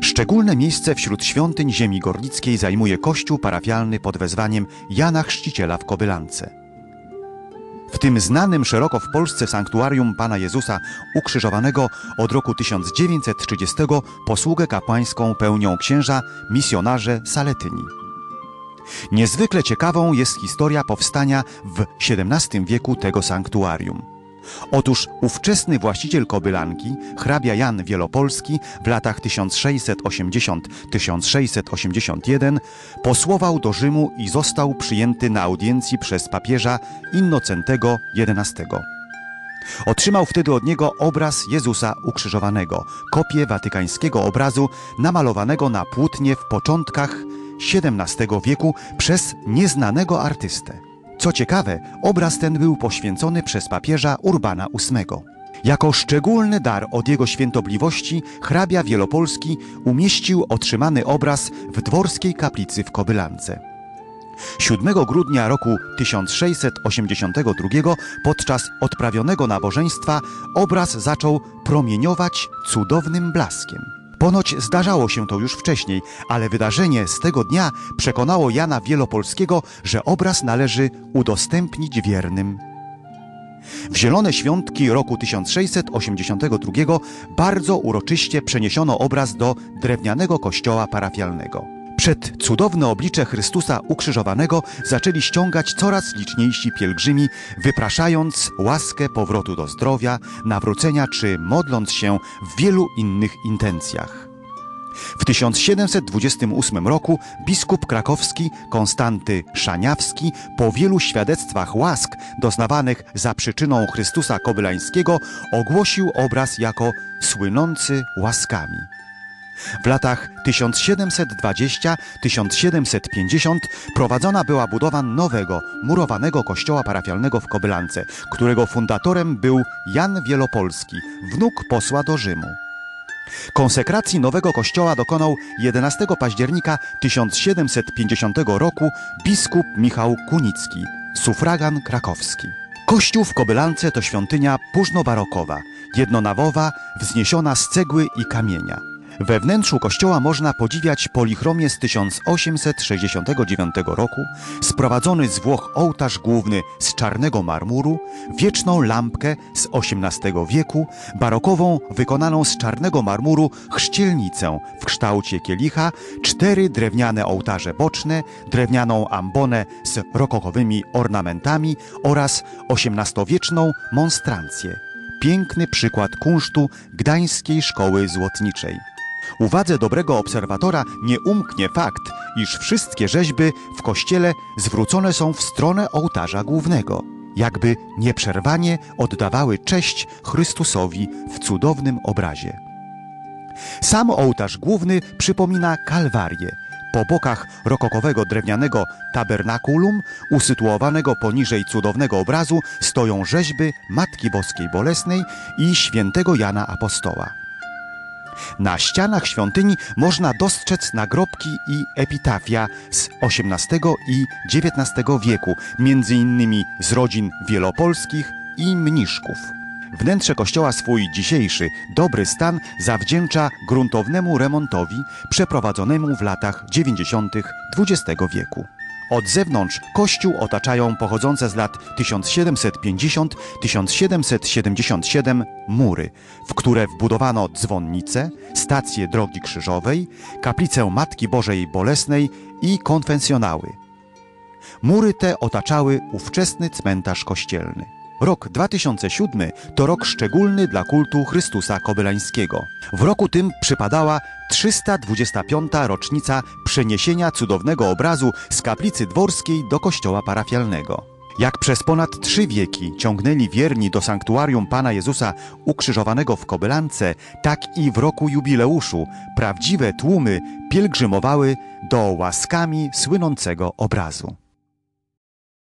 Szczególne miejsce wśród świątyń ziemi gorlickiej zajmuje kościół parafialny pod wezwaniem Jana Chrzciciela w Kobylance. W tym znanym szeroko w Polsce sanktuarium Pana Jezusa ukrzyżowanego od roku 1930 posługę kapłańską pełnią księża misjonarze Saletyni. Niezwykle ciekawą jest historia powstania w XVII wieku tego sanktuarium. Otóż ówczesny właściciel Kobylanki, hrabia Jan Wielopolski w latach 1680-1681 posłował do Rzymu i został przyjęty na audiencji przez papieża Innocentego XI. Otrzymał wtedy od niego obraz Jezusa ukrzyżowanego, kopię watykańskiego obrazu namalowanego na płótnie w początkach XVII wieku przez nieznanego artystę. Co ciekawe, obraz ten był poświęcony przez papieża Urbana VIII. Jako szczególny dar od jego świętobliwości hrabia Wielopolski umieścił otrzymany obraz w dworskiej kaplicy w Kobylance. 7 grudnia roku 1682 podczas odprawionego nabożeństwa obraz zaczął promieniować cudownym blaskiem. Ponoć zdarzało się to już wcześniej, ale wydarzenie z tego dnia przekonało Jana Wielopolskiego, że obraz należy udostępnić wiernym. W zielone świątki roku 1682 bardzo uroczyście przeniesiono obraz do drewnianego kościoła parafialnego. Przed cudowne oblicze Chrystusa ukrzyżowanego zaczęli ściągać coraz liczniejsi pielgrzymi, wypraszając łaskę powrotu do zdrowia, nawrócenia czy modląc się w wielu innych intencjach. W 1728 roku biskup krakowski Konstanty Szaniawski po wielu świadectwach łask doznawanych za przyczyną Chrystusa Kobylańskiego ogłosił obraz jako słynący łaskami. W latach 1720-1750 prowadzona była budowa nowego, murowanego kościoła parafialnego w Kobylance, którego fundatorem był Jan Wielopolski, wnuk posła do Rzymu. Konsekracji nowego kościoła dokonał 11 października 1750 roku biskup Michał Kunicki, sufragan krakowski. Kościół w Kobylance to świątynia późnobarokowa, jednonawowa, wzniesiona z cegły i kamienia. We wnętrzu kościoła można podziwiać polichromię z 1869 roku, sprowadzony z Włoch ołtarz główny z czarnego marmuru, wieczną lampkę z XVIII wieku, barokową wykonaną z czarnego marmuru chrzcielnicę w kształcie kielicha, cztery drewniane ołtarze boczne, drewnianą ambonę z rokokowymi ornamentami oraz XVIII-wieczną monstrancję. Piękny przykład kunsztu Gdańskiej Szkoły Złotniczej. Uwadze dobrego obserwatora nie umknie fakt, iż wszystkie rzeźby w kościele zwrócone są w stronę ołtarza głównego, jakby nieprzerwanie oddawały cześć Chrystusowi w cudownym obrazie. Sam ołtarz główny przypomina kalwarię. Po bokach rokokowego drewnianego tabernakulum, usytuowanego poniżej cudownego obrazu, stoją rzeźby Matki Boskiej Bolesnej i świętego Jana Apostoła. Na ścianach świątyni można dostrzec nagrobki i epitafia z XVIII i XIX wieku, między innymi z rodzin wielopolskich i mniszków. Wnętrze kościoła swój dzisiejszy dobry stan zawdzięcza gruntownemu remontowi przeprowadzonemu w latach 90. XX wieku. Od zewnątrz kościół otaczają pochodzące z lat 1750-1777 mury, w które wbudowano dzwonnicę, stację drogi krzyżowej, kaplicę Matki Bożej Bolesnej i konfesjonały. Mury te otaczały ówczesny cmentarz kościelny. Rok 2007 to rok szczególny dla kultu Chrystusa Kobylańskiego. W roku tym przypadała 325. rocznica przeniesienia cudownego obrazu z kaplicy dworskiej do kościoła parafialnego. Jak przez ponad trzy wieki ciągnęli wierni do sanktuarium Pana Jezusa ukrzyżowanego w Kobylance, tak i w roku jubileuszu prawdziwe tłumy pielgrzymowały do łaskami słynącego obrazu.